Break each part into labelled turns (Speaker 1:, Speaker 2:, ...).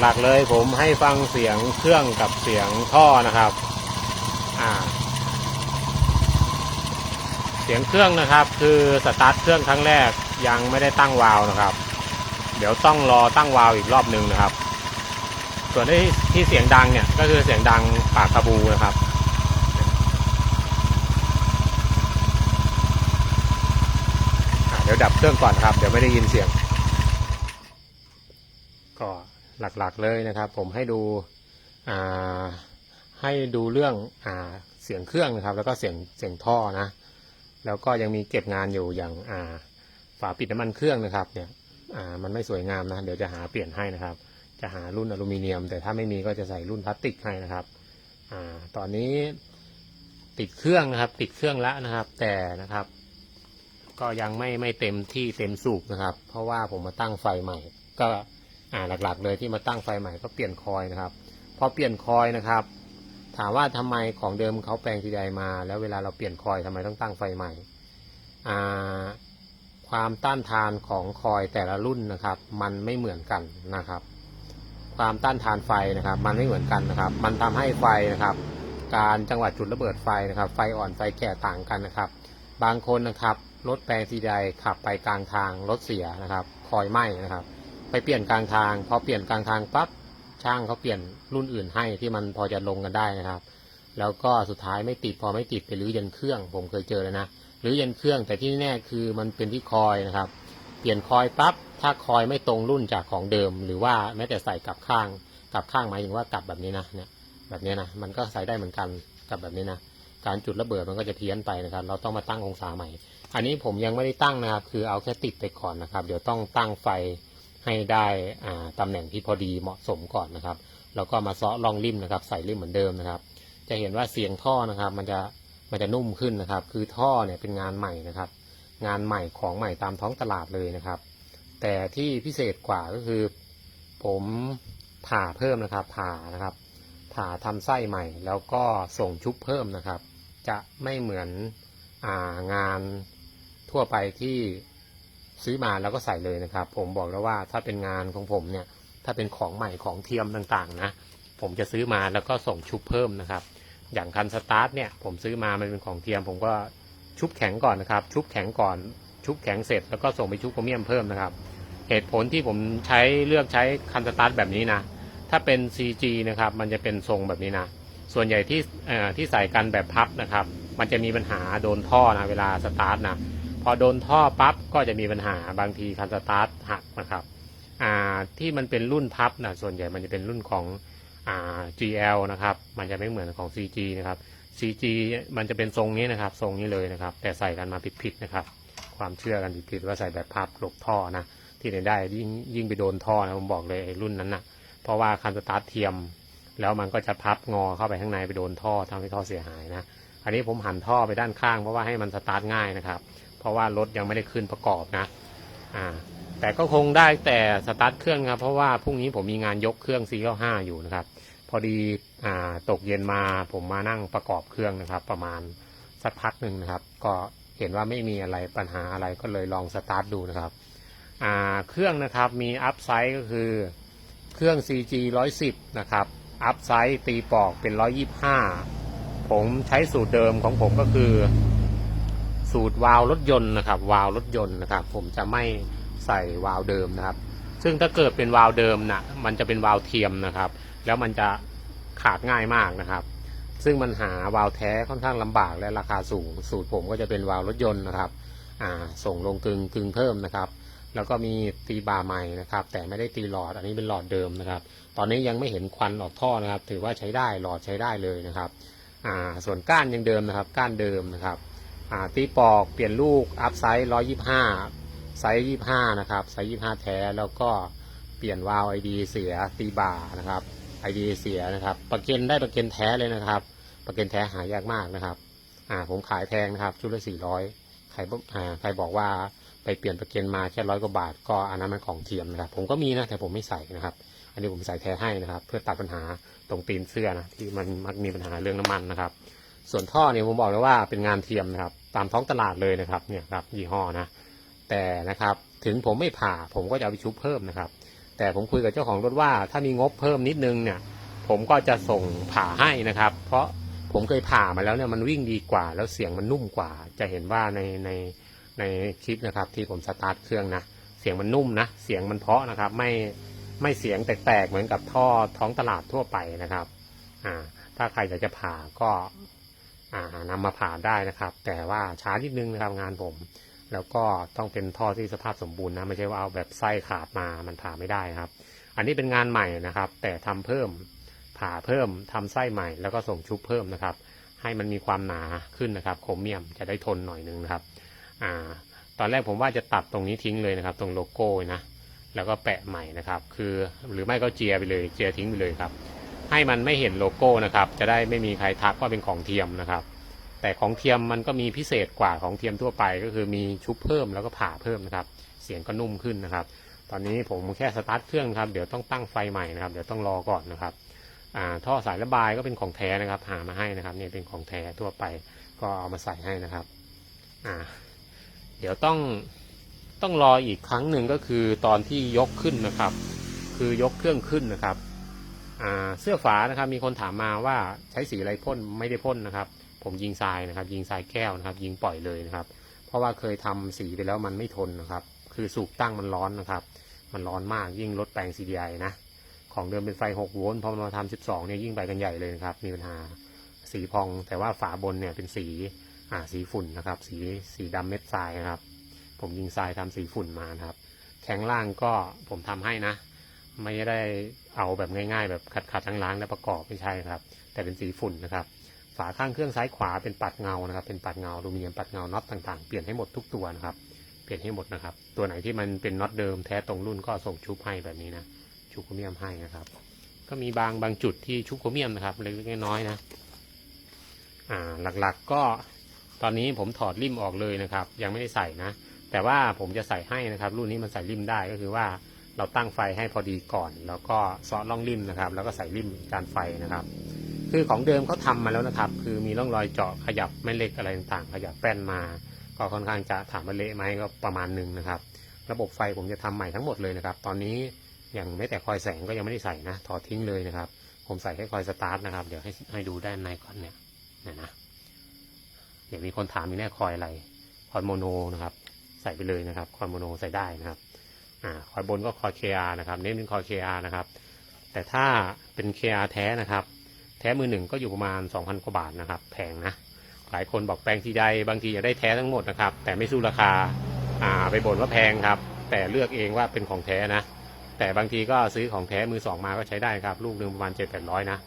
Speaker 1: หลักๆเลย ผมให้ฟังเสียงเครื่องกับเสียงท่อนะครับ อ่า เสียงเครื่องนะครับ คือสตาร์ทเครื่องครั้งแรกยังไม่ได้ตั้งวาล์วนะครับ เดี๋ยวต้องรอตั้งวาล์วอีกรอบหนึ่งนะครับ ส่วนที่ที่เสียงดังเนี่ยก็คือเสียงดังปากคาบูนะครับเดี๋ยวดับเครื่องก่อนครับ เดี๋ยวไม่ได้ยินเสียง ก็ หลักๆเลยนะครับ ผมให้ดูให้ดูเรื่องอเสียงเครื่องนะครับ แล้วก็เสียงเสียงท่อนะ แล้วก็ยังมีเก็บงานอยู่อย่างาฝาปิดน้ำมันเครื่องนะครับเนี่ยมันไม่สวยงามนะเดี๋ยวจะหาเปลี่ยนให้นะครับ จะหารุ่นอลูมิเนียม แต่ถ้าไม่มีก็จะใส่รุ่นพลาสติกให้นะครับอตอนนี้ติดเครื่องนะครับ ติดเครื่องแล้วนะครับ แต่นะครับ ก็ยังไม่ไม่เต็มที่เต็มสูบนะครับ เพราะว่าผมมาตั้งไฟใหม่ ก็ อ่าหลักๆ เลยที่มาตั้งไฟใหม่ก็เปลี่ยนคอยนะครับพอเปลี่ยนคอยนะครับ ถามว่าทำไมของเดิมเขาแปลงทีใดมา แล้วเวลาเราเปลี่ยนคอยทำไมต้องตั้งไฟใหม่อ่าความต้านทานของคอยแต่ละรุ่นนะครับ มันไม่เหมือนกันนะครับ ความต้านทานไฟนะครับ มันไม่เหมือนกันนะครับ มันทำให้ไฟนะครับ การจังหวะจุดระเบิดไฟนะครับ ไฟอ่อนไฟแก่ต่างกันนะครับ บางคนนะครับรถแปลงทีใดขับไปกลางทางรถเสียนะครับ คอยไหม้นะครับ ไปเปลี่ยนกลางทางพอเปลี่ยนกลางทางปั๊บช่างเขาเปลี่ยนรุ่นอื่นให้ที่มันพอจะลงกันได้นะครับ แล้วก็สุดท้ายไม่ติดพอไม่ติดไปรื้อยันเครื่อง ผมเคยเจอเลยนะหรือยันเครื่องแต่ที่แน่คือมันเป็นที่คอยนะครับ เปลี่ยนคอยปั๊บถ้าคอยไม่ตรงรุ่นจากของเดิม หรือว่าแม้แต่ใส่กลับข้าง กลับข้างหมายถึงว่ากลับแบบนี้นะเนี่ยแบบนี้นะมันก็ใส่ได้เหมือนกันกลับแบบนี้นะการจุดระเบิดมันก็จะเพี้ยนไปนะครับ เราต้องมาตั้งองศาใหม่ อันนี้ผมยังไม่ได้ตั้งนะครับ คือเอาแค่ติดไปก่อนนะครับ เดี๋ยวต้องตั้งไฟ ให้ได้ตำแหน่งที่พอดีเหมาะสมก่อนนะครับ แล้วก็มาเซาะล่องริมนะครับ ใส่ริมเหมือนเดิมนะครับ จะเห็นว่าเสียงท่อนะครับ มันจะมันจะนุ่มขึ้นนะครับ คือท่อเนี่ยเป็นงานใหม่นะครับ งานใหม่ของใหม่ตามท้องตลาดเลยนะครับ แต่ที่พิเศษกว่าก็คือ ผมผ่าเพิ่มนะครับ ผ่านะครับ ผ่าทำไส้ใหม่ แล้วก็ส่งชุบเพิ่มนะครับ จะไม่เหมือนอางานทั่วไปที่ ซื้อมาแล้วก็ใส่เลยนะครับ ผมบอกแล้วว่าถ้าเป็นงานของผมเนี่ย ถ้าเป็นของใหม่ของเทียมต่างๆ นะ ผมจะซื้อมาแล้วก็ส่งชุบเพิ่มนะครับ อย่างคันสตาร์ทเนี่ยผมซื้อมามันเป็นของเทียม ผมก็ชุบแข็งก่อนนะครับ ชุบแข็งก่อน ชุบแข็งเสร็จแล้วก็ส่งไปชุบโครเมียมเพิ่มนะครับ เหตุผลที่ผมใช้เลือกใช้คันสตาร์ทแบบนี้นะ ถ้าเป็น CG นะครับ มันจะเป็นทรงแบบนี้นะ ส่วนใหญ่ที่ที่ใส่กันแบบพับนะครับ มันจะมีปัญหาโดนท่อนะเวลาสตาร์ทนะ อโดนท่อปั๊บก็จะมีปัญหาบางทีคันสตาร์ทหักนะครับอ่าที่มันเป็นรุ่นพับนะส่วนใหญ่มันจะเป็นรุ่นของอ่า GL นะครับ มันจะไม่เหมือนของ CG นะครับ CG มันจะเป็นทรงนี้นะครับ ทรงนี้เลยนะครับ แต่ใส่กันมาผิดๆนะครับ ความเชื่อกันผิดๆว่าใส่แบบพับหลบท่อนะที่ไหนได้ยิ่งยิ่งไปโดนท่อนะผมบอกเลยรุ่นนั้นนะเพราะว่าคันสตาร์ทเทียม แล้วมันก็จะพับงอเข้าไปข้างในไปโดนท่อทำให้ท่อเสียหายนะอันนี้ผมหันท่อไปด้านข้างเพราะว่าให้มันสตาร์ทง่ายนะครับ เพราะว่ารถยังไม่ได้ขึ้นประกอบนะอ่าแต่ก็คงได้แต่สตาร์ทเครื่องครับเพราะว่าพรุ่งนี้ผมมีงานยกเครื่อง C95 อยู่นะครับ พอดีอ่าตกเย็นมาผมมานั่งประกอบเครื่องนะครับ ประมาณสักพักหนึ่งนะครับ ก็เห็นว่าไม่มีอะไรปัญหาอะไรก็เลยลองสตาร์ทดูนะครับอ่าเครื่องนะครับมีอัพไซด์ก็คือเครื่อง CG 110นะครับอัพไซด์ตีปอกเป็น 125 ผมใช้สูตรเดิมของผมก็คือ สูตรวาล์วรถยนต์นะครับ วาล์วรถยนต์นะครับ ผมจะไม่ใส่วาล์วเดิมนะครับ ซึ่งถ้าเกิดเป็นวาล์วเดิมนะมันจะเป็นวาล์วเทียมนะครับ แล้วมันจะขาดง่ายมากนะครับ ซึ่งมันหาวาล์วแท้ค่อนข้างลำบากและราคาสูง สูตรผมก็จะเป็นวาล์วรถยนต์นะครับอ่าส่งลงกึงกึงเพิ่มนะครับแล้วก็มีตีบาร์ใหม่นะครับ แต่ไม่ได้ตีหลอดอันนี้เป็นหลอดเดิมนะครับ ตอนนี้ยังไม่เห็นควันออกท่อนะครับ ถือว่าใช้ได้หลอดใช้ได้เลยนะครับ อ่าส่วนก้านยังเดิมนะครับ ก้านเดิมนะครับ ตีปอกเปลี่ยนลูกอัพไซส์ร้อยยี่ห้าไซส์ยี่ห้านะครับไซส์ยี่ห้าแท้แล้วก็เปลี่ยนวาล์วไอดีเสียตีบาร์นะครับไอดีเสียนะครับ ประกันได้ประกันแท้เลยนะครับ ประกันแท้หายากมากนะครับ อ่าผมขายแพงนะครับชุดละสี่ร้อยใครบอกอ่าใครบอกว่าไปเปลี่ยนประกันมาแค่ร้อยกว่าบาท ก็อันนั้นมันของเทียมนะครับ ผมก็มีนะแต่ผมไม่ใส่นะครับ อันนี้ผมใส่แท้ให้นะครับ เพื่อตัดปัญหาตรงตีนเสื้อนะที่มันมักมีปัญหาเรื่องน้ำมันนะครับ ส่วนท่อเนี่ยผมบอกเลยว่าเป็นงานเทียมนะครับ ตามท้องตลาดเลยนะครับเนี่ยครับยี่ห้อนะ แต่นะครับถึงผมไม่ผ่าผมก็จะเอาไปชุบเพิ่มนะครับ แต่ผมคุยกับเจ้าของรถว่าถ้ามีงบเพิ่มนิดนึงเนี่ย ผมก็จะส่งผ่าให้นะครับ เพราะผมเคยผ่ามาแล้วเนี่ยมันวิ่งดีกว่า แล้วเสียงมันนุ่มกว่า จะเห็นว่าในในในคลิปนะครับ ที่ผมสตาร์ทเครื่องนะเสียงมันนุ่มนะเสียงมันเพาะนะครับ ไม่ไม่เสียงแตกๆเหมือนกับท่อท้องตลาดทั่วไปนะครับ อ่า ถ้าใครอยากจะผ่าก็ นำมาผ่าได้นะครับ แต่ว่าช้านิดนึงนะครับงานผม แล้วก็ต้องเป็นท่อที่สภาพสมบูรณ์นะไม่ใช่ว่าเอาแบบไส้ขาดมามันผ่าไม่ได้ครับ อันนี้เป็นงานใหม่นะครับ แต่ทำเพิ่มผ่าเพิ่มทำไส้ใหม่ แล้วก็ส่งชุบเพิ่มนะครับ ให้มันมีความหนาขึ้นนะครับโครเมียมจะได้ทนหน่อยนึงนะครับอ่าตอนแรกผมว่าจะตัดตรงนี้ทิ้งเลยนะครับ ตรงโลโก้นะแล้วก็แปะใหม่นะครับ คือหรือไม่ก็เจียไปเลยเจียทิ้งไปเลยครับ ให้มันไม่เห็นโลโก้นะครับ จะได้ไม่มีใครทักว่าเป็นของเทียมนะครับ แต่ของเทียมมันก็มีพิเศษกว่าของเทียมทั่วไป ก็คือมีชุบเพิ่มแล้วก็ผ่าเพิ่มนะครับ เสียงก็นุ่มขึ้นนะครับ ตอนนี้ผมแค่สตาร์ทเครื่องครับเดี๋ยวต้องตั้งไฟใหม่นะครับเดี๋ยวต้องรอก่อนนะครับท่อสายระบายก็เป็นของแท้นะครับ หามาให้นะครับเนี่ยเป็นของแท้ทั่วไป ก็เอามาใส่ให้นะครับเดี๋ยวต้องต้องรออีกครั้งหนึ่งก็คือตอนที่ยกขึ้นนะครับ คือยกเครื่องขึ้นนะครับ เสื้อฝานะครับ มีคนถามมาว่าใช้สีอะไรพ่นไม่ได้พ่นนะครับ ผมยิงทรายนะครับ ยิงทรายแก้วนะครับ ยิงปล่อยเลยนะครับ เพราะว่าเคยทำสีไปแล้วมันไม่ทนนะครับ คือสูบตั้งมันร้อนนะครับ มันร้อนมากยิ่งรถแปลง CDI นะของเดิมเป็นไฟ6โวลต์พอมาทำ12เนี่ยยิ่งไปกันใหญ่เลยนะครับ มีปัญหาสีพองแต่ว่าฝาบนเนี่ยเป็นสีอ่าสีฝุ่นนะครับ สีสีดำเม็ดทรายนะครับ ผมยิงทรายทำสีฝุ่นมานะครับแข็งล่างก็ผมทำให้นะ ไม่ได้ เอาแบบง่ายๆ แบบขัดขัดๆล้างๆแล้วประกอบไม่ใช่ครับ แต่เป็นสีฝุ่นนะครับ ฝาข้างเครื่องซ้ายขวาเป็นปัดเงานะครับ เป็นปัดเงาอลูมิเนียมปัดเงาน็อตต่างๆ เปลี่ยนให้หมดทุกตัวนะครับ เปลี่ยนให้หมดนะครับ ตัวไหนที่มันเป็นน็อตเดิมแท้ตรงรุ่นก็ส่งชุบให้แบบนี้นะ ชุบโครเมียมให้นะครับ ก็มีบางบางจุดที่ชุบโครเมียมนะครับเล็กๆน้อยๆนะ อ่าหลักๆก็ตอนนี้ผมถอดริมออกเลยนะครับ ยังไม่ได้ใส่นะ แต่ว่าผมจะใส่ให้นะครับ รุ่นนี้มันใส่ริมได้ก็คือว่า เราตั้งไฟให้พอดีก่อน แล้วก็ซาะร่องริมนะครับ แล้วก็ใส่ริมการไฟนะครับ คือของเดิมเขาทำมาแล้วนะครับ คือมีร่องรอยเจาะขยับไม่เล็กอะไรต่างๆ ขยับแป้นมา ก็ค่อนข้างจะถามว่าเละไหมก็ประมาณหนึ่งนะครับ ระบบไฟผมจะทำใหม่ทั้งหมดเลยนะครับ ตอนนี้อย่างไม่แต่คอยแสงก็ยังไม่ได้ใส่นะถอดทิ้งเลยนะครับ ผมใส่แค่คอยสตาร์ทนะครับ เดี๋ยวให้ให้ดูด้านในก่อนเนี่ยนี่ยนะเดี๋ยวมีคนถามมีแน่คอยอะไรคอยโมโนนะครับ ใส่ไปเลยนะครับคอยโมโนใส่ได้นะครับ คอยบนก็คอย KR นะครับเน้นเป็นคอย KR นะครับ แต่ถ้าเป็น KR แท้นะครับ แท้มือหนึ่งก็อยู่ประมาณ 2,000 กว่าบาทนะครับ แพงนะ หลายคนบอกแปลงทีใดบางทีอยากได้แท้ทั้งหมดนะครับ แต่ไม่สู้ราคาอ่าไปบ่นว่าแพงครับ แต่เลือกเองว่าเป็นของแท้นะ แต่บางทีก็ซื้อของแท้มือสองมาก็ใช้ได้ครับ ลูกหนึ่งประมาณเจ็ดแปดร้อยนะ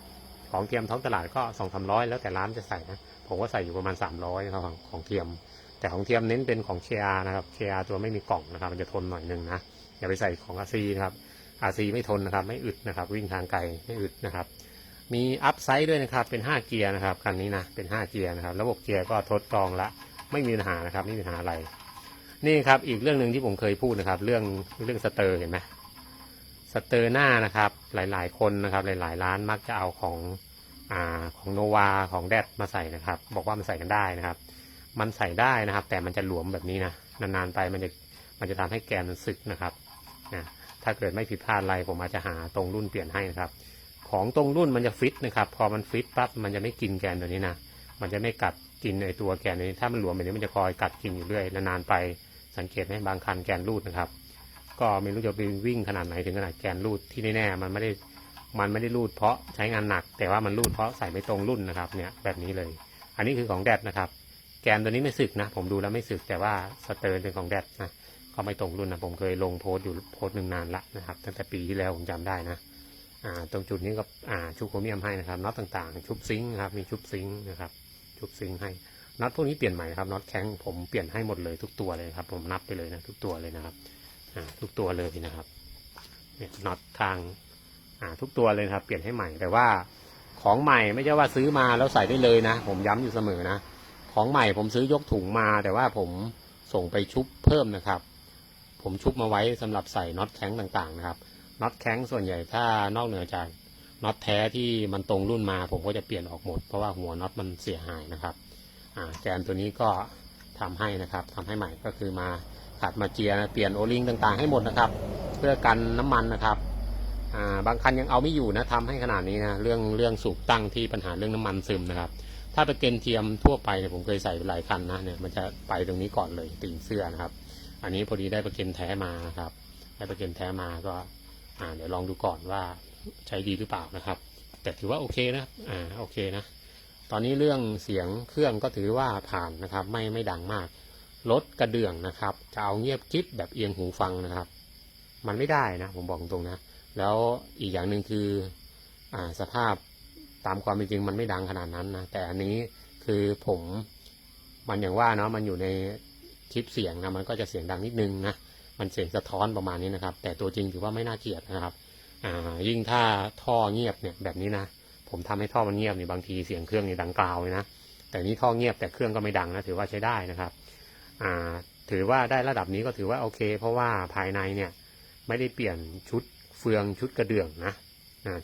Speaker 1: ของเทียมท้องตลาดก็สองสามร้อยแล้วแต่ร้านจะใส่นะ ผมก็ใส่อยู่ประมาณสามร้อยนะครับของของเทียม แต่ของเทียมเน้นเป็นของ KR นะครับ KR ตัวไม่มีกล่องนะครับ มันจะทนหน่อยนึงนะ อย่าไปใส่ของ RC นะครับ RC ไม่ทนนะครับ ไม่อึดนะครับ วิ่งทางไกลไม่อึดนะครับ มีอัพไซด์ด้วยนะครับ เป็น 5 เกียร์นะครับคันนี้นะเป็น 5 เกียร์นะครับ ระบบเกียร์ก็ทดลองละไม่มีปัญหานะครับไม่มีปัญหาอะไร นี่ครับอีกเรื่องหนึ่งที่ผมเคยพูดนะครับ เรื่องเรื่องสเตอร์เห็นไหมสเตอร์หน้านะครับ หลาย ๆ คนนะครับ หลาย ๆ ร้านมักจะเอาของอ่าของโนวาของแดดมาใส่นะครับ บอกว่ามันใส่กันได้นะครับ มันใส่ได้นะครับ แต่มันจะหลวมแบบนี้นะนานๆไปมันจะมันจะทำให้แกนมันสึกนะครับ นะถ้าเกิดไม่ผิดพลาดอะไรผมอาจจะหาตรงรุ่นเปลี่ยนให้นะครับ ของตรงรุ่นมันจะฟิตนะครับ พอมันฟิตปั๊บมันจะไม่กินแกนตัวนี้นะ มันจะไม่กัดกินไอตัวแกนตัวนี้ ถ้ามันหลวมแบบนี้มันจะคอยกัดกินอยู่เรื่อยนานๆไป สังเกตไหมบางคันแกนรูดนะครับ ก็ไม่รู้จะไปวิ่งขนาดไหนถึงขนาดแกนรูดที่แน่ๆมันไม่ได้มันไม่ได้รูดเพราะใช้งานหนัก แต่ว่ามันรูดเพราะใส่ไม่ตรงรุ่นนะครับเนี่ยแบบนี้เลย อันนี้คือของแดดนะครับ แกนตัวนี้ไม่สึกนะ ผมดูแล้วไม่สึกแต่ว่าสเตอร์เป็นของแดดนะ ก็ไม่ตรงรุ่นนะผมเคยลงโพสต์อยู่โพสต์หนึ่งนานละนะครับ ตั้งแต่ปีที่แล้วผมจำได้นะอ่าตรงจุดนี้ก็อ่าชุบโครเมียมให้นะครับน็อตต่างๆ ชุบซิงค์ครับมีชุบซิงค์นะครับชุบซิงค์ให้น็อตพวกนี้เปลี่ยนใหม่นะครับน็อตแข็งผมเปลี่ยนให้หมดเลยทุกตัวเลยครับ ผมนับไปเลยนะทุกตัวเลยนะครับอ่าทุกตัวเลยนะครับเนี่ยน็อตทางอ่าทุกตัวเลยครับ เปลี่ยนให้ใหม่แต่ว่าของใหม่ไม่ใช่ว่าซื้อมาแล้วใส่ได้เลยนะ ผมย้ำอยู่เสมอนะ ของใหม่ผมซื้อยกถุงมาแต่ว่าผมส่งไปชุบเพิ่มนะครับ ผมชุบมาไว้สำหรับใส่น็อตแข้งต่างๆนะครับน็อตแข้งส่วนใหญ่ถ้านอกเหนือจากน็อตแท้ที่มันตรงรุ่นมา ผมก็จะเปลี่ยนออกหมด เพราะว่าหัวน็อตมันเสียหายนะครับแกนตัวนี้ก็ทำให้นะครับทำให้ใหม่ก็คือมาขัดมาเจียร์เปลี่ยนโอลิงต่างๆให้หมดนะครับ เพื่อกันน้ำมันนะครับาบางคันยังเอาไม่อยู่นะทำให้ขนาดนี้นะเรื่องเรื่องสูบตั้งที่ปัญหาเรื่องน้ำมันซึมนะครับ ถ้าเป็นเกนเทียมทั่วไปเนี่ยผมเคยใส่หลายคันนะเนี่ยมันจะไปตรงนี้ก่อนเลยตีนเสื้อนะครับ อันนี้พอดีได้ประเกนแท้มานะครับ ได้ประเกนแท้มาก็อ่าเดี๋ยวลองดูก่อนว่าใช้ดีหรือเปล่านะครับ แต่ถือว่าโอเคนะอ่าโอเคนะตอนนี้เรื่องเสียงเครื่องก็ถือว่าผ่านนะครับ ไม่ไม่ดังมากรถกระเดื่องนะครับ จะเอาเงียบกิ๊บแบบเอียงหูฟังนะครับ มันไม่ได้นะ ผมบอกตรงนะ แล้วอีกอย่างหนึ่งคืออ่าสภาพตามความเป็นจริงมันไม่ดังขนาดนั้นนะแต่อันนี้คือผมมันอย่างว่าเนาะมันอยู่ใน คลิปเสียงนะมันก็จะเสียงดังนิดนึงนะมันเสียงสะท้อนประมาณนี้นะครับ แต่ตัวจริงถือว่าไม่น่าเกลียดนะครับอ่ายิ่งถ้าท่อเงียบเนี่ยแบบนี้นะผมทำให้ท่อมันเงียบเนี่ยบางทีเสียงเครื่องเนี่ยดังกล่าวเลยนะแต่นี่ท่อเงียบแต่เครื่องก็ไม่ดังนะถือว่าใช้ได้นะครับอ่าถือว่าได้ระดับนี้ก็ถือว่าโอเค เพราะว่าภายในเนี่ยไม่ได้เปลี่ยนชุดเฟืองชุดกระเดื่องนะ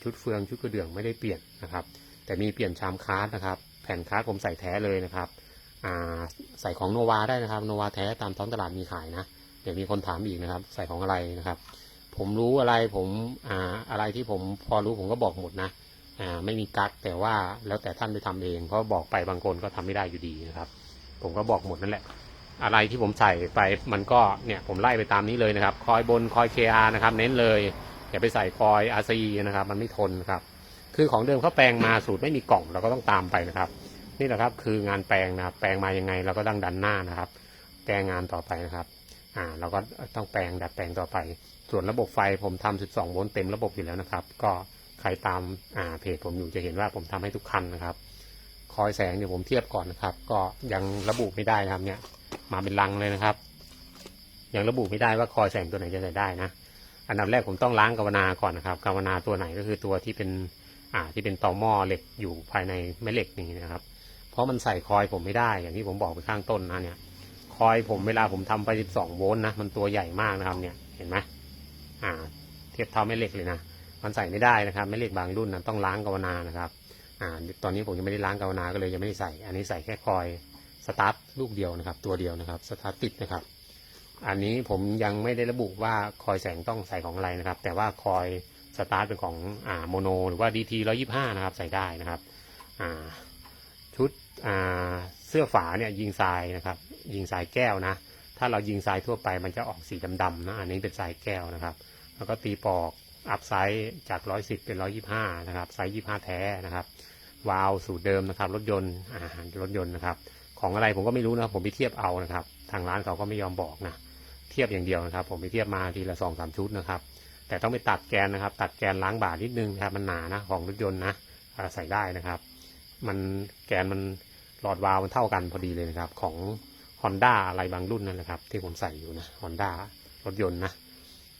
Speaker 1: ชุดเฟืองชุดกระเดื่องไม่ได้เปลี่ยนนะครับ แต่มีเปลี่ยนชามคาร์ดนะครับ แผ่นคาร์ดผมใส่แท้เลยนะครับ ใส่ของโนวาได้นะครับโนวาแท้ตามท้องตลาดมีขายนะเดี๋ยวมีคนถามอีกนะครับ ใส่ของอะไรนะครับ ผมรู้อะไรผมอ่าอะไรที่ผมพอรู้ผมก็บอกหมดนะอ่าไม่มีกั๊กแต่ว่าแล้วแต่ท่านไปทำเองเพราะบอกไปบางคนก็ทำไม่ได้อยู่ดีนะครับ ผมก็บอกหมดนั่นแหละ อะไรที่ผมใส่ไปมันก็เนี่ยผมไล่ไปตามนี้เลยนะครับ คอยบนคอย KR นะครับ เน้นเลยอย่าไปใส่คอย RCE นะครับ มันไม่ทนนะครับ คือของเดิมเขาแปลงมาสูตรไม่มีกล่องเราก็ต้องตามไปนะครับ นี่แหละครับคืองานแปลงนะครับ แปลงมายังไงเราก็ต้องดันหน้านะครับแปลงงานต่อไปนะครับอ่าเราก็ต้องแปลงดัดแปลงต่อไป ส่วนระบบไฟผมทำ12 โวลต์เต็มระบบอยู่แล้วนะครับ ก็ใครตามอ่าเพจผมอยู่จะเห็นว่าผมทำให้ทุกคันนะครับ คอยแสงเดี๋ยวผมเทียบก่อนนะครับ ก็ยังระบุไม่ได้นะครับเนี่ยมาเป็นลังเลยนะครับ ยังระบุไม่ได้ว่าคอยแสงตัวไหนจะใส่ได้นะอันดับแรกผมต้องล้างกาวนาก่อนนะครับกาวนาตัวไหนก็คือตัวที่เป็นอ่าที่เป็นต่อหม้อเหล็กอยู่ภายในแม่เหล็กนี้นะครับ ราะมันใส่คอยผมไม่ได้อย่างที่ผมบอกไปข้างต้นนะเนี่ย คอยผมเวลาผมทำไป 12 โวลต์นะ มันตัวใหญ่มากนะครับ เนี่ยเห็นไหมอ่า เทียบเท่าแม่เหล็กเลยนะมันใส่ไม่ได้นะครับแม่เหล็กบางรุ่นนะต้องล้างกาวนานะครับ อ่า ตอนนี้ผมยังไม่ได้ล้างกาวนาก็เลยยังไม่ได้ใส่ อันนี้ใส่แค่คอยสตาร์ทลูกเดียวนะครับ ตัวเดียวนะครับสตาร์ทติดนะครับ อันนี้ผมยังไม่ได้ระบุว่าคอยแสงต้องใส่ของอะไรนะครับ แต่ว่าคอยสตาร์ทเป็นของอ่าโมโน หรือว่า DT 125นะครับ ใส่ได้นะครับ อ่าชุด เสื้อฝาเนี่ยยิงทรายนะครับ ยิงทรายแก้วนะ ถ้าเรายิงทรายทั่วไปมันจะออกสีดำๆนะ อันนี้เป็นทรายแก้วนะครับ แล้วก็ตีปอกอัพไซส์จาก 110 เป็น 125 นะครับ ไซส์ 25 แท้นะครับ วาล์วสูตรเดิมนะครับ รถยนต์อ่ารถยนต์นะครับ ของอะไรผมก็ไม่รู้นะ ผมไปเทียบเอานะครับ ทางร้านเขาก็ไม่ยอมบอกนะ เทียบอย่างเดียวนะครับ ผมไปเทียบมาทีละสองสามชุดนะครับ แต่ต้องไปตัดแกนนะครับ ตัดแกนล้างบาทนิดนึงนะครับ มันหนานะ ของรถยนต์นะ ใส่ได้นะครับ มันแกนมัน หลอดวาล์วมันเท่ากันพอดีเลยนะครับ ของ Honda อะไรบางรุ่นนั่นแหละครับ ที่ผมใส่อยู่นะ Honda รถยนต์นะ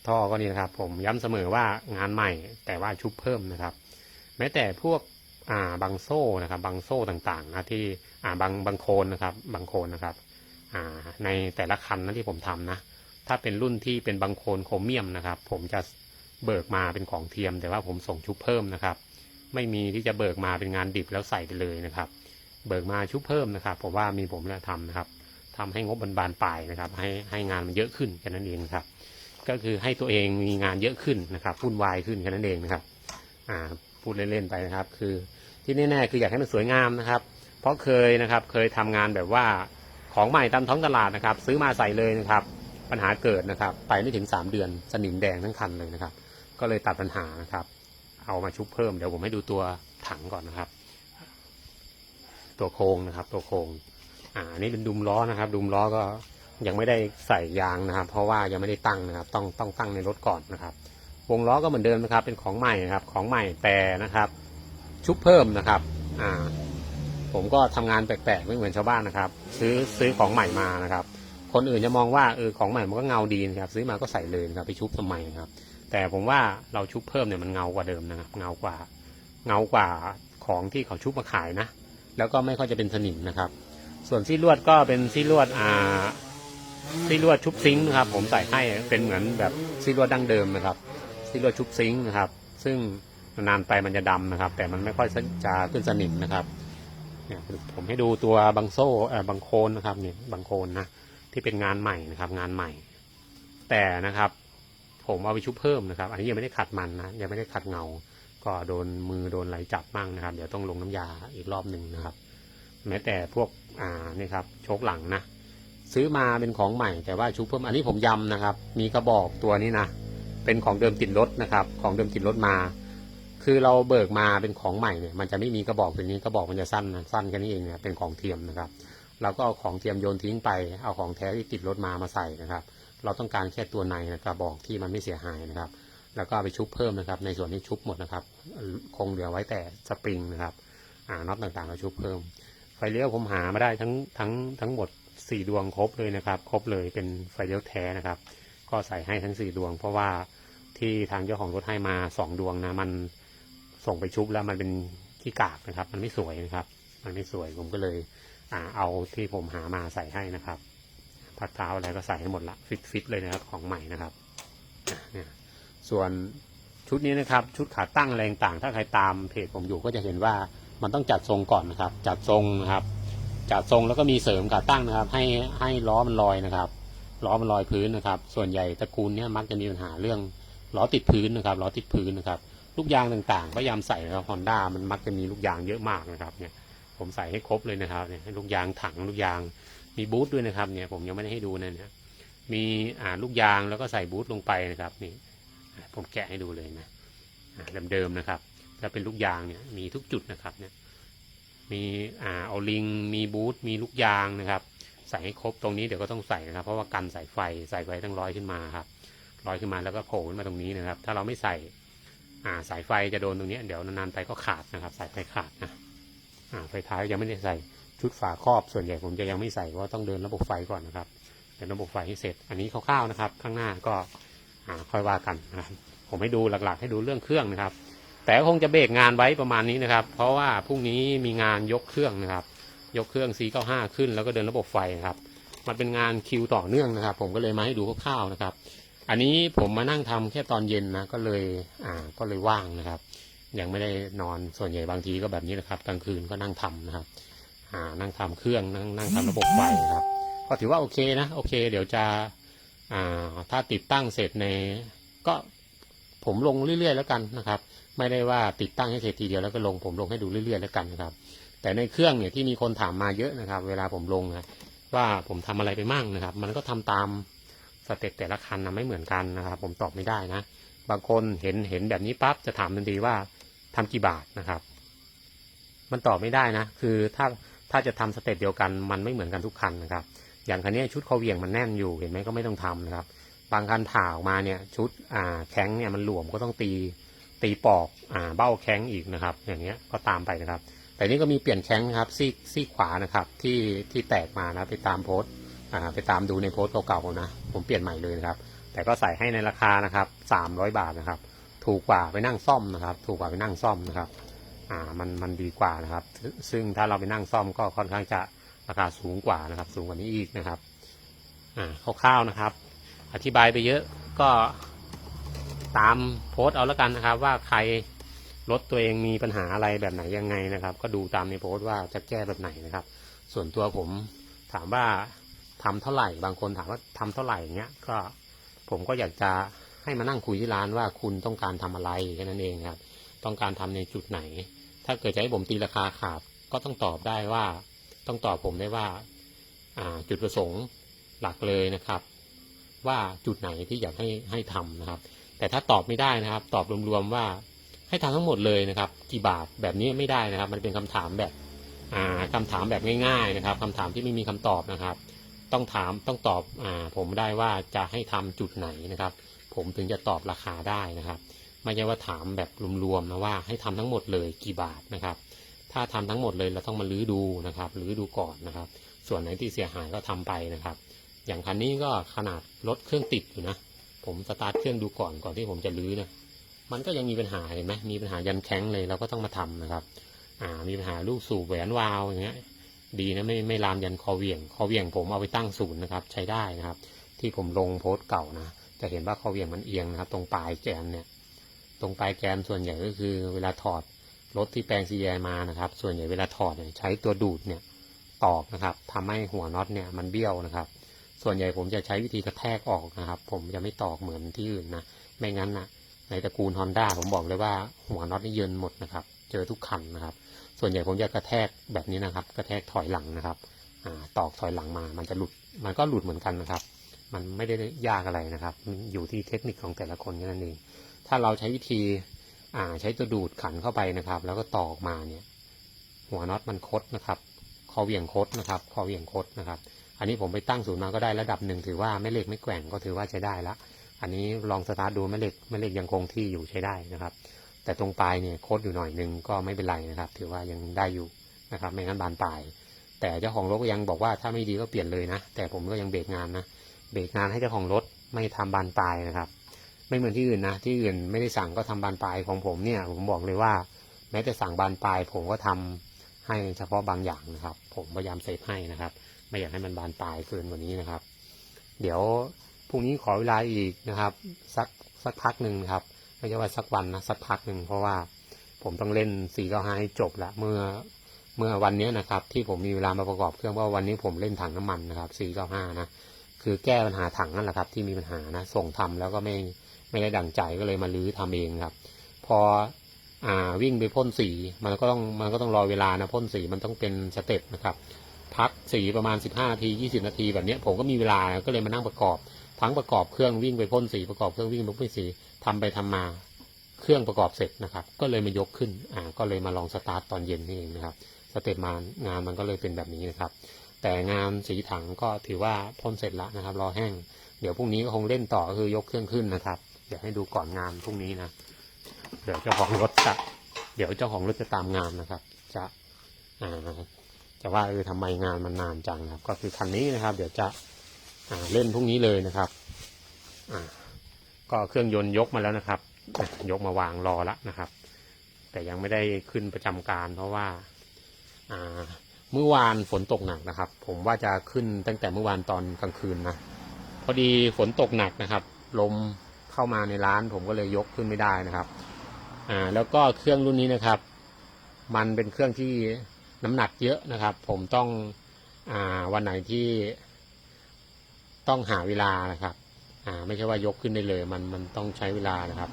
Speaker 1: ท่อก็นี่นะครับ ผมย้ำเสมอว่างานใหม่แต่ว่าชุบเพิ่มนะครับ แม้แต่พวกอ่าบางโซ่นะครับ บางโซ่ต่างๆนะที่อ่าบางบางโคนนะครับ บางโคนนะครับอ่าในแต่ละคันนะที่ผมทำนะ ถ้าเป็นรุ่นที่เป็นบางโคนโครเมียมนะครับ ผมจะเบิกมาเป็นของเทียม แต่ว่าผมส่งชุบเพิ่มนะครับ ไม่มีที่จะเบิกมาเป็นงานดิบแล้วใส่ไปเลยนะครับ เบิกมาชุบเพิ่มนะครับผมว่ามีผมแล้วทำนะครับทำให้งบมันบานปลายนะครับ ให้ให้งานมันเยอะขึ้นแค่นั้นเองครับ ก็คือให้ตัวเองมีงานเยอะขึ้นนะครับวุ่นวายขึ้นแค่นั้นเองนะครับ อ่าพูดเล่นๆไปนะครับ คือที่แน่ๆคืออยากให้มันสวยงามนะครับ เพราะเคยนะครับเคยทำงานแบบว่าของใหม่ตามท้องตลาดนะครับ ซื้อมาใส่เลยนะครับ ปัญหาเกิดนะครับ ไปไม่ถึงสามเดือนสนิมแดงทั้งคันเลยนะครับ ก็เลยตัดปัญหานะครับ เอามาชุบเพิ่มเดี๋ยวผมให้ดูตัวถังก่อนนะครับ ตัวโครงนะครับ ตัวโครงอ่านนี้เป็นดุมล้อนะครับ ดุมล้อก็ยังไม่ได้ใส่ยางนะครับ เพราะว่ายังไม่ได้ตั้งนะครับ ต้องต้องตั้งในรถก่อนนะครับ วงล้อก็เหมือนเดิมนะครับ เป็นของใหม่นะครับ ของใหม่แต่นะครับ ชุบเพิ่มนะครับ อ่า ผมก็ทำงานแปลกๆไม่เหมือนชาวบ้านนะครับ ซื้อซื้อของใหม่มานะครับ คนอื่นจะมองว่าเออของใหม่มันก็เงาดีนะครับ ซื้อมาก็ใส่เลยนะครับ ไปชุบทำไมนะครับ แต่ผมว่าเราชุบเพิ่มเนี่ยมันเงากว่าเดิมนะครับ เงากว่า เงากว่าของที่เขาชุบมาขายนะ แล้วก็ไม่ค่อยจะเป็นสนิมนะครับ ส่วนซี่ลวดก็เป็นซี่ลวดอ่าซี่ลวดชุบซิงค์นะครับผมใส่ให้เป็นเหมือนแบบซี่ลวดดั้งเดิมนะครับซี่ลวดชุบซิงค์นะครับ ซึ่งนานไปมันจะดำนะครับ แต่มันไม่ค่อยจะขึ้นสนิมนะครับเนี่ยผมให้ดูตัวบางโซ่เออบางโคนนะครับเนี่ยบางโคนนะที่เป็นงานใหม่นะครับ งานใหม่ แต่นะครับ ผมเอาไปชุบเพิ่มนะครับ อันนี้ยังไม่ได้ขัดมันนะยังไม่ได้ขัดเงา ก็โดนมือโดนไหลจับบ้างนะครับ เดี๋ยวต้องลงน้ำยาอีกรอบหนึ่งนะครับ แม้แต่พวกอ่านี่ครับโชคหลังนะซื้อมาเป็นของใหม่แต่ว่าชุบเพิ่มอันนี้ผมยำนะครับ มีกระบอกตัวนี้นะเป็นของเดิมติดรถนะครับ ของเดิมติดรถมา คือเราเบิกมาเป็นของใหม่เนี่ย มันจะไม่มีกระบอกตัวนี้กระบอกมันจะสั้นนะสั้นแค่นี้เองเนี่ยเป็นของเทียมนะครับ เราก็เอาของเทียมโยนทิ้งไปเอาของแท้ที่ติดรถมามาใส่นะครับ เราต้องการแค่ตัวในนะกระบอกที่มันไม่เสียหายนะครับ แล้วก็เอาไปชุบเพิ่มนะครับ ในส่วนที่ชุบหมดนะครับ คงเหลือไว้แต่สปริงนะครับ อ่าน็อตต่างๆเราชุบเพิ่ม ไฟเลี้ยวผมหามาได้ทั้งทั้งทั้งหมดสี่ดวงครบเลยนะครับ ครบเลยเป็นไฟเลี้ยวแท้นะครับ ก็ใส่ให้ทั้งสี่ดวง เพราะว่าที่ทางเจ้าของรถให้มาสองดวงนะ มันส่งไปชุบแล้วมันเป็นขี้กากนะครับ มันไม่สวยนะครับ มันไม่สวยผมก็เลยอ่าเอาที่ผมหามาใส่ให้นะครับพักเท้าอะไรก็ใส่ให้หมดละฟิตฟิตเลยนะครับของใหม่นะครับเนี่ย ส่วนชุดนี้นะครับ ชุดขาตั้งอะไรต่าง ถ้าใครตามเพจผมอยู่ก็จะเห็นว่ามันต้องจัดทรงก่อนนะครับ จัดทรงนะครับ จัดทรงแล้วก็มีเสริมขาตั้งนะครับ ให้ให้ล้อมันลอยนะครับล้อมันลอยพื้นนะครับ ส่วนใหญ่ตระกูลเนี้ยมักจะมีปัญหาเรื่องล้อติดพื้นนะครับล้อติดพื้นนะครับลูกยางต่างๆพยายามใส่นะครับฮอนด้ามันมักจะมีลูกยางเยอะมากนะครับเนี่ยผมใส่ให้ครบเลยนะครับเนี่ยให้ลูกยางถังลูกยางมีบูทด้วยนะครับเนี่ยผมยังไม่ได้ให้ดูนะเนี่ยมีอ่าลูกยางแล้วก็ใส่บูทลงไปนะครับนี่ ผมแกะให้ดูเลยนะเดิมๆนะครับแล้วเป็นลูกยางเนี่ยมีทุกจุดนะครับเนี่ยมีอ่าเอาลิงมีบูทมีลูกยางนะครับ ใส่ให้ครบตรงนี้เดี๋ยวก็ต้องใส่นะครับ เพราะว่ากันสายไฟใส่ไฟต้องร้อยขึ้นมาครับร้อยขึ้นมาแล้วก็โผล่ขึ้นมาตรงนี้นะครับ ถ้าเราไม่ใส่อ่าสายไฟจะโดนตรงนี้เดี๋ยวนานๆไปก็ขาดนะครับ สายไฟขาดนะอ่าไฟท้ายยังไม่ได้ใส่ชุดฝาครอบส่วนใหญ่ผมจะยังไม่ใส่เพราะว่าต้องเดินระบบไฟก่อนนะครับเดินระบบไฟให้เสร็จอันนี้คร่าวๆนะครับ ข้างหน้าก็ ค่อยว่ากันนะครับผมให้ดูหลักๆ ให้ดูเรื่องเครื่องนะครับ แต่ก็คงจะเบรกงานไว้ประมาณนี้นะครับ เพราะว่าพรุ่งนี้มีงานยกเครื่องนะครับ ยกเครื่อง C95 ขึ้นแล้วก็เดินระบบไฟนะครับ มันเป็นงานคิวต่อเนื่องนะครับ ผมก็เลยมาให้ดูคร่าวๆนะครับ อันนี้ผมมานั่งทำแค่ตอนเย็นนะก็เลยอ่าก็เลยว่างนะครับ ยังไม่ได้นอนส่วนใหญ่บางทีก็แบบนี้นะครับกลางคืนก็นั่งทำนะครับอ่านั่งทำเครื่องนั่งนั่งทำระบบไฟครับก็ถือว่าโอเคนะโอเค เดี๋ยวจะ ถ้าติดตั้งเสร็จในก็ผมลงเรื่อย ๆ แล้วกันนะครับ ไม่ได้ว่าติดตั้งให้เสร็จทีเดียวแล้วก็ลงผมลงให้ดูเรื่อย ๆ แล้วกันนะครับ แต่ในเครื่องเนี่ยที่มีคนถามมาเยอะนะครับ เวลาผมลงนะว่าผมทำอะไรไปมั่งนะครับ มันก็ทำตามสเต็ปแต่ละคันนะไม่เหมือนกันนะครับ ผมตอบไม่ได้นะบางคนเห็นเห็นแบบนี้ปั๊บจะถามทันทีว่าทำกี่บาทนะครับ มันตอบไม่ได้นะ คือถ้าถ้าจะทำสเต็ปเดียวกัน มันไม่เหมือนกันทุกคันนะครับ อย่างคันนี้ชุดคอเหวี่ยงมันแน่นอยู่เห็นไหมก็ไม่ต้องทำนะครับ บางคันผ่าออกมาเนี่ยชุดอ่าแข้งเนี่ยมันหลวมก็ต้องตีตีปอกอ่าเบ้าแข้งอีกนะครับ อย่างเงี้ยก็ตามไปนะครับ แต่นี่ก็มีเปลี่ยนแข้งครับซีกซีกขวานะครับที่ที่แตกมานะไปตามโพสอ่าไปตามดูในโพสเก่าๆนะผมเปลี่ยนใหม่เลยนะครับ แต่ก็ใส่ให้ในราคานะครับสามร้อยบาทนะครับ ถูกกว่าไปนั่งซ่อมนะครับ ถูกกว่าไปนั่งซ่อมนะครับอ่ามันมันดีกว่านะครับ ซึ่งถ้าเราไปนั่งซ่อมก็ค่อนข้างจะ ราคาสูงกว่านะครับ สูงกว่านี้อีกนะครับอ่าคร่าวๆนะครับ อธิบายไปเยอะก็ตามโพสต์เอาแล้วกันนะครับ ว่าใครรถตัวเองมีปัญหาอะไรแบบไหนยังไงนะครับ ก็ดูตามในโพสต์ว่าจะแก้แบบไหนนะครับ ส่วนตัวผมถามว่าทำเท่าไหร่ บางคนถามว่าทำเท่าไหร่อย่างเงี้ยก็ผมก็อยากจะให้มานั่งคุยที่ร้านว่าคุณต้องการทำอะไรแค่นั้นเองครับ ต้องการทำในจุดไหน ถ้าเกิดจะให้ผมตีราคาขาดก็ต้องตอบได้ว่า ต้องตอบผมได้ว่าาจุดประสงค์หลักเลยนะครับ ว่าจุดไหนที่อยากให้ให้ทำนะครับ แต่ถ้าตอบไม่ได้นะครับ ตอบรวมๆว่าให้ทำทั้งหมดเลยนะครับ กี่บาทแบบนี้ไม่ได้นะครับ มันเป็นคำถามแบบอ่าคำถามแบบง่าย ๆนะครับคำถามที่ไม่มีคำตอบนะครับ ต้องถามต้องตอบอผมได้ว่าจะให้ทำจุดไหนนะครับ ผมถึงจะตอบราคาได้นะครับ ไม่ใช่ว่าถามแบบรวมๆนะว่าให้ทำทั้งหมดเลยกี่บาทนะครับ ถ้าทำทั้งหมดเลยเราต้องมาลื้อดูนะครับลื้อดูก่อนนะครับ ส่วนไหนที่เสียหายก็ทำไปนะครับ อย่างคันนี้ก็ขนาดรถเครื่องติดอยู่นะ ผมสตาร์ทเครื่องดูก่อนก่อนที่ผมจะลื้อนะมันก็ยังมีปัญหาเห็นไหมมีปัญหายันแข้งเลยเราก็ต้องมาทำนะครับ อ่ามีปัญหาลูกสูบแหวนวาล์วอย่างเงี้ย ดีนะไม่ไม่ลามยันคอเวียงคอเวียงผมเอาไปตั้งศูนย์นะครับ ใช้ได้นะครับ ที่ผมลงโพสต์เก่านะจะเห็นว่าคอเวียงมันเอียงนะครับ ตรงปลายแกนเนี่ย ตรงปลายแกนส่วนใหญ่ก็คือ เวลาถอด รถที่แปลงซีไอมานะครับ ส่วนใหญ่เวลาถอดเนี่ยใช้ตัวดูดเนี่ยตอกนะครับทำให้หัวน็อตเนี่ยมันเบี้ยวนะครับ ส่วนใหญ่ผมจะใช้วิธีกระแทกออกนะครับ ผมจะไม่ตอกเหมือนที่อื่นนะ ไม่งั้นนะในตระกูลฮอนด้าผมบอกเลยว่าหัวน็อตนี่เยินหมดนะครับ เจอทุกคันนะครับ ส่วนใหญ่ผมจะกระแทกแบบนี้นะครับ กระแทกถอยหลังนะครับอตอกถอยหลังมา มันจะหลุด มันก็หลุดเหมือนกันนะครับ มันไม่ได้ยากอะไรนะครับ อยู่ที่เทคนิคของแต่ละคนแค่นั้นเอง ถ้าเราใช้วิธี อ่าใช้ตัวดูดขันเข้าไปนะครับ แล้วก็ตอกมาเนี่ย หัวน็อตมันคดนะครับคอเหวี่ยงคดนะครับคอเหวี่ยงคดนะครับ อันนี้ผมไปตั้งศูนย์มาก็ได้ระดับหนึ่งถือว่าไม่เหล็กไม่แกว่งก็ถือว่าใช้ได้ละ อันนี้ลองสตาร์ทดูแม่เหล็กแม่เหล็กยังคงที่อยู่ใช้ได้นะครับ แต่ตรงปลายเนี่ยคดอยู่หน่อยหนึงก็ไม่เป็นไรนะครับ ถือว่ายังได้อยู่นะครับ ไม่งั้นบานปลาย แต่เจ้าของรถก็ยังบอกว่าถ้าไม่ดีก็เปลี่ยนเลยนะ แต่ผมก็ยังเบรกงานนะ เบรกงานให้เจ้าของรถไม่ทำบานปลายนะครับ ไม่เหมือนที่อื่นนะ ที่อื่นไม่ได้สั่งก็ทำบานปลายของผมเนี่ย ผมบอกเลยว่า แม้แต่สั่งบานปลาย ผมก็ทำให้เฉพาะบางอย่างนะครับ ผมพยายามเซฟให้นะครับ ไม่อยากให้มันบานปลายเกินกว่านี้นะครับ เดี๋ยวพรุ่งนี้ขอเวลาอีกนะครับ สักสักพักหนึ่งครับ ไม่ใช่ว่าสักวันนะสักพักหนึ่งเพราะว่าผมต้องเล่น4 9 5ให้จบละเมื่อเมื่อวันนี้นะครับ ที่ผมมีเวลามาประกอบเครื่องเพราะวันนี้ผมเล่นถังน้ำมันนะครับ4 9 5นะคือแก้ปัญหาถังนั่นแหละครับ ที่มีปัญหานะ ส่งทำแล้วก็ไม่ ไม่ได้ดั่งใจก็เลยมาลื้อทำเองครับ พออ่าวิ่งไปพ่นสีมันก็ต้องมันก็ต้องรอเวลานะพ่นสีมันต้องเป็นสเต็ปนะครับ พักสีประมาณ 15นาที20 นาทีแบบนี้ผมก็มีเวลาก็เลยมานั่งประกอบ ทั้งประกอบเครื่องวิ่งไปพ่นสีประกอบเครื่องวิ่งไปพ่นสีทำไปทำมาเครื่องประกอบเสร็จนะครับ ก็เลยมายกขึ้นอ่าก็เลยมาลองสตาร์ตตอนเย็นนี่เองนะครับสเต็ปมางานมันก็เลยเป็นแบบนี้นะครับ แต่งานสีถังก็ถือว่าพ่นเสร็จแล้วนะครับ รอแห้ง เดี๋ยวพรุ่งนี้ก็คงเล่นต่อคือยกเครื่องขึ้นนะครับ เดี๋ยวให้ดูก่อนงานพรุ่งนี้นะ เดี๋ยวเจ้าของรถจะเดี๋ยวเจ้าของรถจะตามงานนะครับ จะอ่าจะว่าเออทำไมงานมันนานจังนะครับ ก็คือคันนี้นะครับ เดี๋ยวจะอ่าเล่นพรุ่งนี้เลยนะครับอ่าก็เครื่องยนต์ยกมาแล้วนะครับ ยกมาวางรอแล้วนะครับ แต่ยังไม่ได้ขึ้นประจำการเพราะว่าอ่าเมื่อวานฝนตกหนักนะครับ ผมว่าจะขึ้นตั้งแต่เมื่อวานตอนกลางคืนนะพอดีฝนตกหนักนะครับ ลม เข้ามาในร้าน ผมก็เลยยกขึ้นไม่ได้นะครับอ่าแล้วก็เครื่องรุ่นนี้นะครับ มันเป็นเครื่องที่น้ำหนักเยอะนะครับ ผมต้องอ่าวันไหนที่ต้องหาเวลานะครับอ่าไม่ใช่ว่ายกขึ้นได้เลย มันมันต้องใช้เวลานะครับ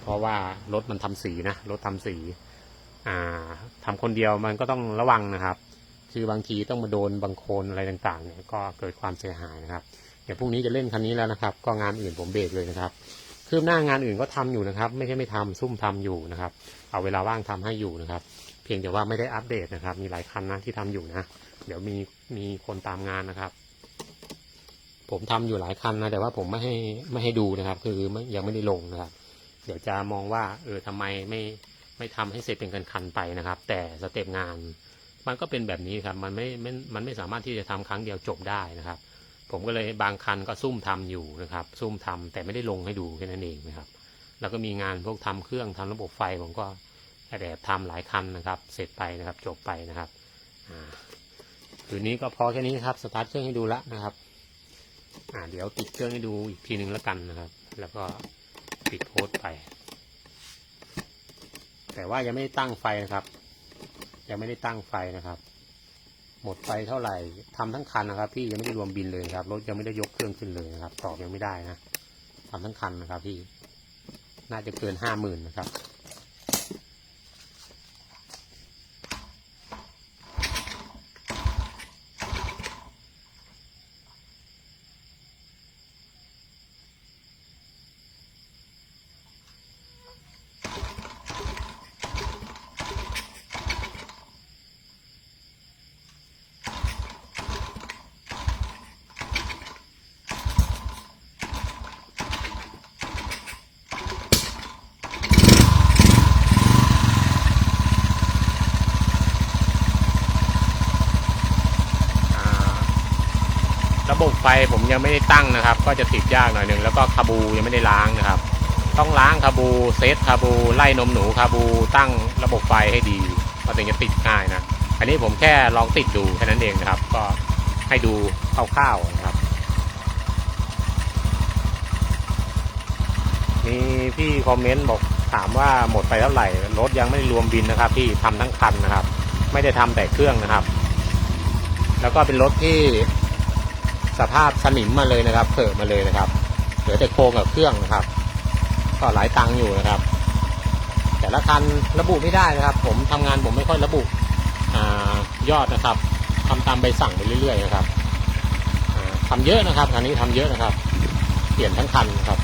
Speaker 1: เพราะว่ารถมันทำสีนะรถทำสีอ่าทำคนเดียวมันก็ต้องระวังนะครับ คือบางทีต้องมาโดนบางโคลนอะไรต่างๆเนี่ยก็เกิดความเสียหายนะครับ เดี๋ยวพรุ่งนี้จะเล่นคันนี้แล้วนะครับ ก็งานอื่นผมเบรกเลยนะครับคืบหน้างานอื่นก็ทำอยู่นะครับ ไม่ใช่ไม่ทำซุ่มทำอยู่นะครับ เอาเวลาว่างทำให้อยู่นะครับ เพียงแต่ว่าไม่ได้อัปเดตนะครับ มีหลายคันนะที่ทำอยู่นะ เดี๋ยวมีมีคนตามงานนะครับ ผมทำอยู่หลายคันนะแต่ว่าผมไม่ให้ไม่ให้ดูนะครับ คือยังไม่ได้ลงนะครับ เดี๋ยวจะมองว่า เออทำไมไม่ไม่ทำให้เสร็จเป็นกันคันไปนะครับ แต่สเต็ปงาน มันก็เป็นแบบนี้ครับ มันไม่ไม่มันไม่สามารถที่จะทำครั้งเดียวจบได้นะครับ ผมก็เลยบางคันก็ซุ่มทำอยู่นะครับ ซุ่มทำแต่ไม่ได้ลงให้ดูแค่นั้นเองนะครับ แล้วก็มีงานพวกทำเครื่องทำระบบไฟผมก็แอบทำหลายคันนะครับ เสร็จไปนะครับ จบไปนะครับอ่าคืนนี้ก็พอแค่นี้ครับสตาร์ทเครื่องให้ดูละนะครับอ่าเดี๋ยวติดเครื่องให้ดูอีกทีหนึ่งแล้วกันนะครับ แล้วก็ปิดโพสต์ไป แต่ว่ายังไม่ได้ตั้งไฟนะครับ ยังไม่ได้ตั้งไฟนะครับ หมดไปเท่าไหร่ทำทั้งคันนะครับ พี่ยังไม่ได้รวมบินเลยครับรถยังไม่ได้ยกเครื่องขึ้นเลยนะครับตอบยังไม่ได้นะทำทั้งคันนะครับ พี่ น่าจะเกินห้าหมื่นนะครับ ไฟผมยังไม่ได้ตั้งนะครับ ก็จะติดยากหน่อยหนึ่งแล้วก็คาบูยังไม่ได้ล้างนะครับ ต้องล้างคาบูเซตคาบูไล่นมหนูคาบูตั้งระบบไฟให้ดีมันถึงจะติดง่ายนะอันนี้ผมแค่ลองติดดูแค่นั้นเองนะครับ ก็ให้ดูคร่าวๆนะครับมีพี่คอมเมนต์บอกถามว่าหมดไปเท่าไหร่รถยังไม่ได้รวมบินนะครับพี่ทำทั้งคันนะครับ ไม่ได้ทำแต่เครื่องนะครับ แล้วก็เป็นรถที่ สภาพสนิมมาเลยนะครับเผลอมาเลยนะครับ เหลือแต่โครงกับเครื่องนะครับ ก็หลายตังค์อยู่นะครับ แต่ละคันระบุไม่ได้นะครับ ผมทำงานผมไม่ค่อยระบุอยอดนะครับทำตามใบสั่งไปเรื่อยๆนะครับทำทำเยอะนะครับคันนี้ทำเยอะนะครับ เปลี่ยนทั้งคันครับ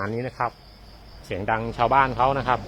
Speaker 1: มาณนี้นะครับ เสียงดังชาวบ้านเขานะครับ